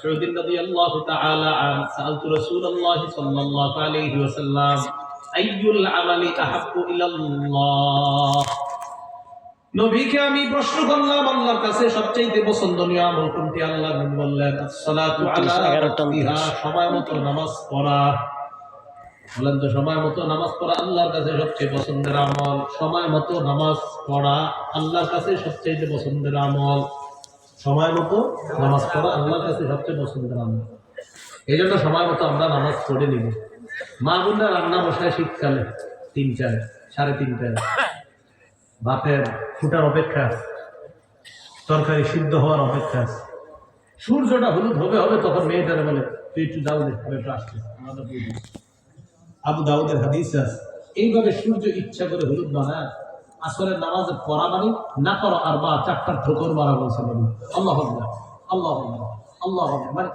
مسعود رضي الله تعالى عنه سألت رسول الله صلى الله عليه وسلم أي العمل أحب إلى الله নবীকে আমি প্রশ্ন করলাম আল্লাহর কাছে সবচেয়ে পছন্দনীয় আমল কোনটি আল্লাহ নবী বললেন সালাতু আলা ওয়াক্তিহা সময় মতো নামাজ পড়া বলেন তো সময় মতো নামাজ পড়া আল্লাহর কাছে সবচেয়ে পছন্দের আমল সময় মতো নামাজ পড়া আল্লাহর কাছে সবচেয়ে পছন্দের আমল সময় মতো নামাজ পড়া আল্লাহর কাছে সবচেয়ে পছন্দের আমল এই জন্য সময় মতো আমরা নামাজ পড়ে নিব। মা বোনরা রান্না বসায় শীতকালে তিনটায় সাড়ে তিনটায় ভাতের ফুটার অপেক্ষা। তরকারি সিদ্ধ হওয়ার অপেক্ষা সূর্যটা হলুদ হবে হবে তখন মেয়েটারে বলে, তুই একটু যাও দে, আমি আসছি। আবু দাউদের হাদিস আছে। এইভাবে সূর্য ইচ্ছা করে হলুদ বানায়। আসরের নামাজে পড়া মানে না করো আর বা চারটার ঠোকর মারা বলছে নবী। আল্লাহ আল্লাহ আল্লাহ মানে